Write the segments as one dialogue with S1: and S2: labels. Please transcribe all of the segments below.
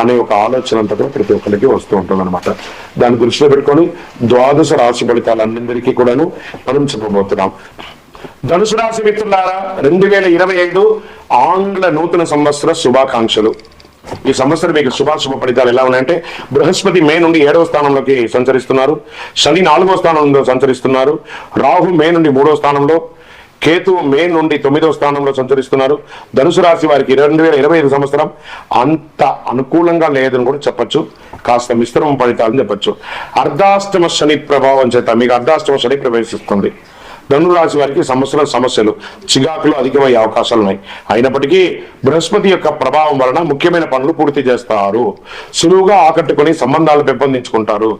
S1: అనే ఒక ఆలోచన అంతా కూడా ప్రతి ఒక్కరికి వస్తూ ఉంటుంది అనమాట దాన్ని దృష్టిలో పెట్టుకొని ద్వాదశ రాశి ఫలితాలన్నిందరికీ కూడాను మనం చెప్పబోతున్నాం. ధనుసు రాశి మిత్రులారా రెండు వేల ఇరవై ఐదు ఆంగ్ల నూతన సంవత్సర శుభాకాంక్షలు. ఈ సంవత్సరం మీకు శుభాశుభ ఫలితాలు ఎలా ఉన్నాయంటే బృహస్పతి మే నుండి ఏడవ స్థానంలోకి సంచరిస్తున్నారు. శని నాలుగో స్థానంలో సంచరిస్తున్నారు. రాహు మే నుండి మూడో స్థానంలో కేతు మే నుండి తొమ్మిదవ స్థానంలో సంచరిస్తున్నారు. ధనుసు రాశి వారికి రెండు వేల ఇరవై ఐదు సంవత్సరం అంత అనుకూలంగా లేదని కూడా చెప్పొచ్చు. కాస్త మిశ్రమ ఫలితాలని చెప్పొచ్చు. అర్ధాష్టమ శని ప్రభావం చేత మీకు అర్ధాష్టమ శని ప్రవేశిస్తుంది. ధనురాశి వారికి సంవత్సరం సమస్యలు చిగాకులు అధికమయ్యే అవకాశాలు ఉన్నాయి. అయినప్పటికీ బృహస్పతి యొక్క ప్రభావం వలన ముఖ్యమైన పనులు పూర్తి చేస్తారు. సులువుగా ఆకట్టుకుని సంబంధాలు పెంపొందించుకుంటారు.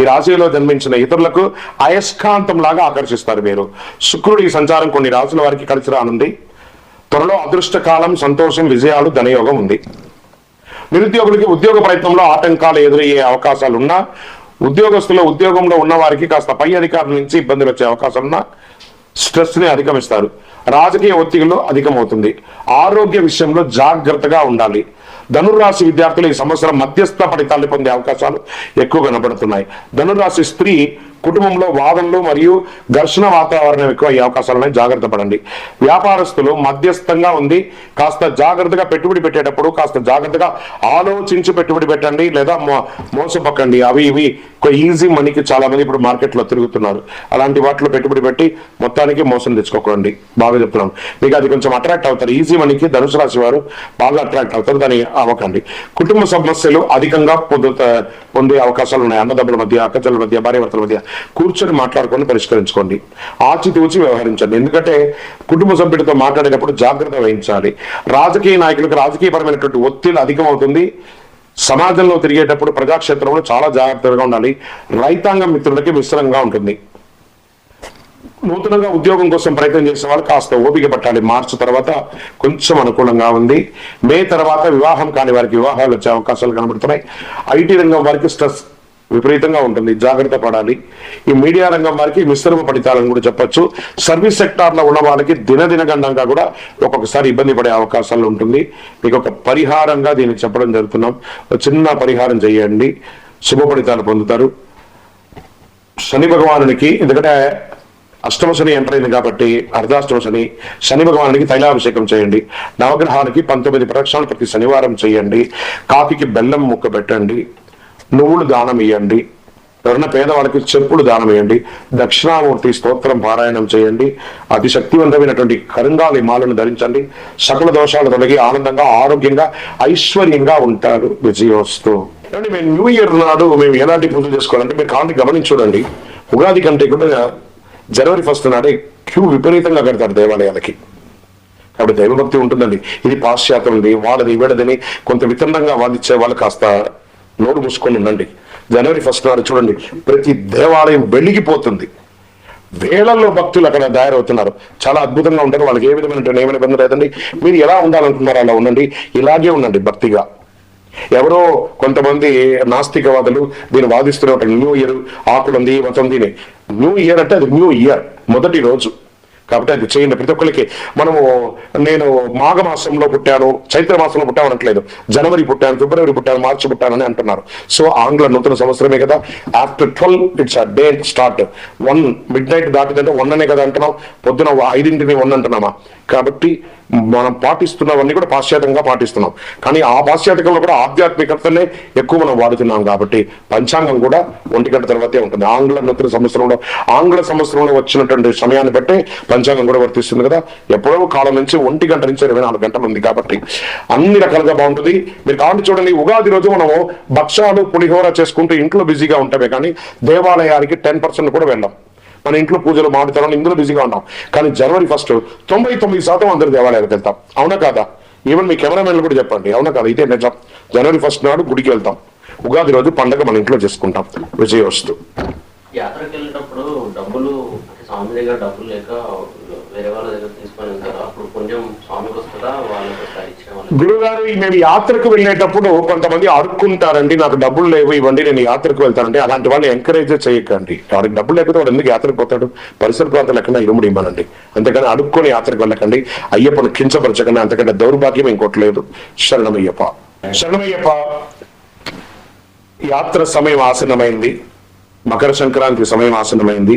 S1: ఈ రాశిలో జన్మించిన ఇతరులకు అయస్కాంతం లాగా ఆకర్షిస్తారు మీరు శుక్రుడి సంచారం కొన్ని రాశుల వారికి కలిసి రానుంది. త్వరలో అదృష్ట కాలం సంతోషం విజయాలు ధనయోగం ఉంది. నిరుద్యోగులకి ఉద్యోగ ప్రయత్నంలో ఆటంకాలు ఎదురయ్యే అవకాశాలున్నా ఉద్యోగస్తులు ఉద్యోగంలో ఉన్న వారికి కాస్త పై అధికారుల నుంచి ఇబ్బందులు వచ్చే అవకాశం ఉన్న స్ట్రెస్ని అధిగమిస్తారు. రాజకీయ ఒత్తిడిలో అధికమవుతుంది. ఆరోగ్య విషయంలో జాగ్రత్తగా ఉండాలి. ధనుర్రాశి విద్యార్థులు ఈ సంవత్సరం మధ్యస్థ ఫలితాలు పొందే అవకాశాలు ఎక్కువ కనబడుతున్నాయి. ధనుర్రాశి స్త్రీ కుటుంబంలో వాదనలు మరియు ఘర్షణ వాతావరణం ఎక్కువ అయ్యే అవకాశాలు ఉన్నాయి. జాగ్రత్త పడండి. వ్యాపారస్తులు మధ్యస్థంగా ఉంది కాస్త జాగ్రత్తగా పెట్టుబడి పెట్టేటప్పుడు కాస్త జాగ్రత్తగా ఆలోచించి పెట్టుబడి పెట్టండి లేదా మో మోసపక్కండి అవి ఇవి ఈజీ మనీకి చాలా మంది ఇప్పుడు మార్కెట్లో తిరుగుతున్నారు. అలాంటి వాటిలో పెట్టుబడి పెట్టి మొత్తానికి మోసం తెచ్చుకోకండి. బాగా చెప్తున్నాను. మీకు అది కొంచెం అట్రాక్ట్ అవుతారు. ఈజీ మనీకి ధనుసు రాశి వారు బాగా అట్రాక్ట్ అవుతారు. దాని అవ్వకండి. కుటుంబ సమస్యలు అధికంగా పొందుతా పొందే అవకాశాలు ఉన్నాయి. అన్నదమ్ముల మధ్య అక్కచెల్ల మధ్య భార్యాభర్తల మధ్య కూర్చొని మాట్లాడుకొని పరిష్కరించుకోండి. ఆచితూచి వ్యవహరించండి. ఎందుకంటే కుటుంబ సభ్యుడితో మాట్లాడేటప్పుడు జాగ్రత్త వహించాలి. రాజకీయ నాయకులకు రాజకీయపరమైనటువంటి ఒత్తిడి అధికమవుతుంది. సమాజంలో తిరిగేటప్పుడు ప్రజాక్షేత్రంలో చాలా జాగ్రత్తగా ఉండాలి. రైతాంగం మిత్రులకి విస్తరంగా ఉంటుంది. నూతనంగా ఉద్యోగం కోసం ప్రయత్నం చేసే వాళ్ళు కాస్త ఓపిక పట్టాలి. మార్చి తర్వాత కొంచెం అనుకూలంగా ఉంది. మే తర్వాత వివాహం కాని వారికి వివాహాలు వచ్చే అవకాశాలు కనబడుతున్నాయి. ఐటీ రంగం వారికి స్ట్రెస్ విపరీతంగా ఉంటుంది. జాగ్రత్త పడాలి. ఈ మీడియా రంగం వారికి మిశ్రమ ఫలితాలను కూడా చెప్పొచ్చు. సర్వీస్ సెక్టార్లో ఉన్న వాళ్ళకి దినదిన గండంగా కూడా ఒక్కొక్కసారి ఇబ్బంది పడే అవకాశాలు ఉంటుంది. మీకు ఒక పరిహారంగా దీన్ని చెప్పడం జరుగుతున్నాం. చిన్న పరిహారం చేయండి. శుభ ఫలితాలు పొందుతారు. శని భగవానునికి ఎందుకంటే అష్టమ శని ఎంటర్ అయింది కాబట్టి అర్ధాష్టమ శని శని భగవానికి తైలాభిషేకం చేయండి. నవగ్రహానికి పంతొమ్మిది ప్రదక్షిణాలు ప్రతి శనివారం చేయండి. కాఫీకి బెల్లం ముక్క పెట్టండి. నువ్వులు దానం ఇవ్వండి ఎవరైనా పేదవాళ్ళకి చెప్పులు దానం ఇవ్వండి దక్షిణామూర్తి స్తోత్రం పారాయణం చేయండి. అతి శక్తివంతమైనటువంటి కరుంగాలి మాలను ధరించండి. సకల దోషాలు తొలగి ఆనందంగా ఆరోగ్యంగా ఐశ్వర్యంగా ఉంటారు. విజయోస్తు. మేము న్యూ ఇయర్ నాడు మేము ఎలాంటి పూజలు చేసుకోవాలంటే మీరు కాంతి గమనించుడండి ఉగాది కంటే కూడా జనవరి ఫస్ట్ నాడే క్యూ విపరీతంగా కడతారు దేవాలయాలకి. కాబట్టి దైవభక్తి ఉంటుందండి. ఇది పాశ్చాత్యం ఉంది వాళ్ళది వీడదని కొంత వితండంగా వాదించే వాళ్ళు కాస్త నోరు మూసుకొని ఉండండి. జనవరి ఫస్ట్ నాడు చూడండి ప్రతి దేవాలయం వెలిగిపోతుంది. వేలల్లో భక్తులు అక్కడ తయారవుతున్నారు. చాలా అద్భుతంగా ఉంటారు. వాళ్ళకి ఏ విధమైన ఏమైనా ఇబ్బంది లేదండి. మీరు ఎలా ఉండాలనుకుంటున్నారో అలా ఉండండి. ఇలాగే ఉండండి భక్తిగా. ఎవరో కొంతమంది నాస్తికవాదులు దీన్ని వాదిస్తున్న న్యూ ఇయర్ ఆకులు ఉంది వతం దీని న్యూ ఇయర్ అంటే అది న్యూ ఇయర్ మొదటి రోజు. కాబట్టి అది చేయండి. ప్రతి ఒక్కరికి మనము నేను మాఘ మాసంలో పుట్టాను చైత్ర మాసంలో పుట్టాను అనట్లేదు. జనవరి పుట్టాను ఫిబ్రవరి పుట్టాను మార్చి పుట్టాను అని అంటున్నారు. సో ఆంగ్ల నూతన సంవత్సరమే కదా. After twelve it's a day start one midnight దాటిందంటే one అనే కదా అంటున్నాం. పొద్దున ఐదింటిని వన్ అంటున్నామా? కాబట్టి మనం పాటిస్తున్నవన్నీ కూడా పాశ్చాత్యంగా పాటిస్తున్నాం. కానీ ఆ పాశ్చాత్యంలో కూడా ఆధ్యాత్మికతనే ఎక్కువ మనం వాడుతున్నాం కాబట్టి పంచాంగం కూడా ఒంటి గంట తర్వాతే ఉంటుంది. ఆంగ్ల నూతన సంవత్సరంలో ఆంగ్ల సంవత్సరంలో వచ్చినటువంటి సమయాన్ని బట్టి పంచాంగం కూడా వర్తిస్తుంది కదా. ఎప్పుడో కాలం నుంచి ఒంటి గంట నుంచి ఇరవై నాలుగు గంటలు ఉంది కాబట్టి అన్ని రకాలుగా బాగుంటుంది. మీరు కాబట్టి చూడండి ఉగాది రోజు మనము భక్షాలు పులిహోర చేసుకుంటూ ఇంట్లో బిజీగా ఉంటామే కానీ దేవాలయానికి టెన్ పర్సెంట్ కూడా వెళ్ళాం. మన ఇంట్లో పూజలు మాడుతారం ఇందులో బిజీగా ఉంటాం కానీ జనవరి ఫస్ట్ తొంభై తొమ్మిది శాతం అందరు దేవాలయాలకు వెళ్తాం. అవునా కాదా? ఈవెన్ మీ కెమెరామెన్లు కూడా చెప్పండి. అవునా కాదా? ఇదే నిజం. జనవరి ఫస్ట్ నాడు గుడికి వెళ్తాం. ఉగాది రోజు పండగ మన ఇంట్లో చేసుకుంటాం. విజయవస్తు
S2: యాత్రకి వెళ్ళేటప్పుడు డబ్బులు స్వామి దగ్గర డబ్బులు లేక వేరే వాళ్ళ దగ్గర తీసుకొని వెళ్తారు. అప్పుడు కొంచెం స్వామికి వస్తుందా? వాళ్ళకి వస్తారా ఇచ్చిన
S1: గురుగారు మేము యాత్రకు వెళ్ళేటప్పుడు కొంతమంది అడుక్కుంటారండి నాకు డబ్బులు లేవు ఇవ్వండి నేను యాత్రకు వెళ్తానండి. అలాంటి వాళ్ళని ఎంకరేజ్ చేయకండి. వాడికి డబ్బులు లేకపోతే వాడు ఎందుకు యాత్రకు పోతాడు? పరిసర ప్రాంతాలు ఎక్కడ ఇరుముడి ఇవ్వనండి. అంతేకాని అడుక్కొని యాత్రకు వెళ్ళకండి. అయ్యప్పను కించపరచకండి అంతకంటే దౌర్భాగ్యం ఇంకోటి లేదు. శరణమయ్యప్ప. శరణమయ్యప్ప యాత్ర సమయం ఆసన్నమైంది. మకర సంక్రాంతి సమయం ఆసన్నమైంది.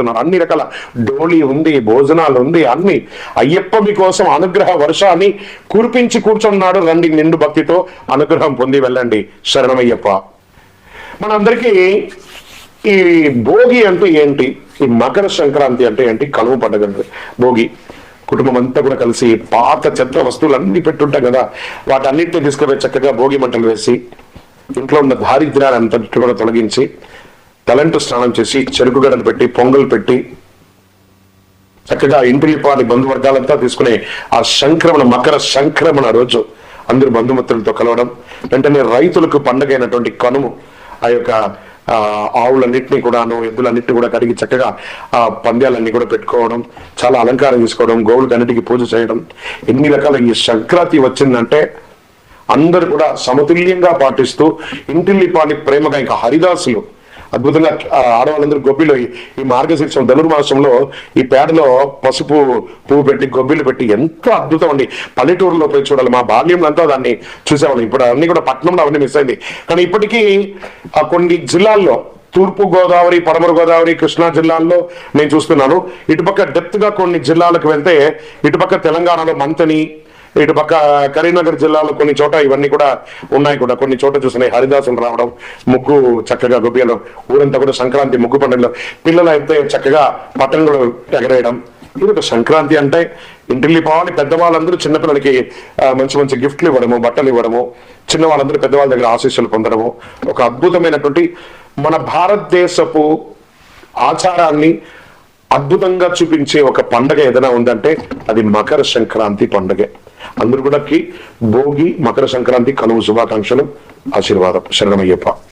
S1: అన్ని రకాల డోలీ ఉంది భోజనాలు ఉంది అన్ని. అయ్యప్ప కోసం అనుగ్రహ వర్షాన్ని కురిపించి కూర్చున్నాడు రండి నిండు భక్తితో అనుగ్రహం పొంది వెళ్ళండి. శరణమయ్యప్ప. మనందరికీ ఈ భోగి అంటే ఏంటి? ఈ మకర సంక్రాంతి అంటే ఏంటి? కలువ పండుగ భోగి. కుటుంబం అంతా కూడా కలిసి పాత చెత్త వస్తువులు అన్ని పెట్టుంటాం కదా. వాటన్నిటిని తీసుకుపోయి చక్కగా భోగి మంటలు వేసి ఇంట్లో ఉన్న దారిద్ర్యాన్ని అంతటి కూడా తొలగించి తలంటు స్నానం చేసి చెరుకు గడలు పెట్టి పొంగల్ పెట్టి చక్కగా ఇంటి పాటి బంధువర్గాలంతా తీసుకునే ఆ సంక్రమణ మకర సంక్రమణ రోజు అందరు బంధుమిత్రులతో కలవడం వెంటనే రైతులకు పండగైనటువంటి కనుము ఆ యొక్క ఆవులన్నింటినీ కూడాను ఎద్దులన్నింటినీ కూడా కడిగి చక్కగా ఆ పంద్యాలన్నీ కూడా పెట్టుకోవడం చాలా అలంకారం చేసుకోవడం గోవులకు అన్నిటికీ పూజ చేయడం. ఎన్ని రకాల ఈ సంక్రాంతి వచ్చిందంటే అందరు కూడా సమతుల్యంగా పాటిస్తూ ఇంటిల్లిపాని ప్రేమగా ఇంకా హరిదాసులు అద్భుతంగా ఆడవాళ్ళందరూ గొబ్బిలో ఈ- మార్గశీర్షం ధనుర్మాసంలో ఈ పేడలో పసుపు పువ్వు పెట్టి గొబ్బిలు పెట్టి ఎంతో అద్భుతం అండి. పల్లెటూరులో పోయి చూడాలి మా బాల్యంలో అంతా దాన్ని చూసేవాళ్ళం. ఇప్పుడు అన్ని కూడా పట్టణంలో అవన్నీ మిస్ అయింది. కానీ ఇప్పటికీ ఆ కొన్ని జిల్లాల్లో తూర్పు గోదావరి పడమర గోదావరి కృష్ణా జిల్లాల్లో నేను చూస్తున్నాను. ఇటుపక్క డెప్త్గా కొన్ని జిల్లాలకు వెళ్తే ఇటుపక్క తెలంగాణలో మంతని ఇటు పక్క కరీంనగర్ జిల్లాలో కొన్ని చోట ఇవన్నీ కూడా ఉన్నాయి కూడా. కొన్ని చోట చూసినాయి హరిదాసులు రావడం ముగ్గు చక్కగా గొబ్బియలు ఊరంతా కూడా సంక్రాంతి ముగ్గు పండుగలో. పిల్లలు అయితే చక్కగా పతంగులు ఎగరేయడం. ఇది ఒక సంక్రాంతి అంటే ఇంటిల్లి పోవాలి. పెద్దవాళ్ళందరూ చిన్నపిల్లలకి మంచి మంచి గిఫ్ట్లు ఇవ్వడము బట్టలు ఇవ్వడము చిన్న వాళ్ళందరూ పెద్దవాళ్ళ దగ్గర ఆశీస్సులు పొందడము. ఒక అద్భుతమైనటువంటి మన భారతదేశపు ఆచారాన్ని అద్భుతంగా చూపించే ఒక పండగ ఏదైనా ఉందంటే అది మకర సంక్రాంతి పండగే. అందరూ కూడా భోగి మకర సంక్రాంతి కలువు శుభాకాంక్షలు. ఆశీర్వాదం. శరణమయ్యప్ప.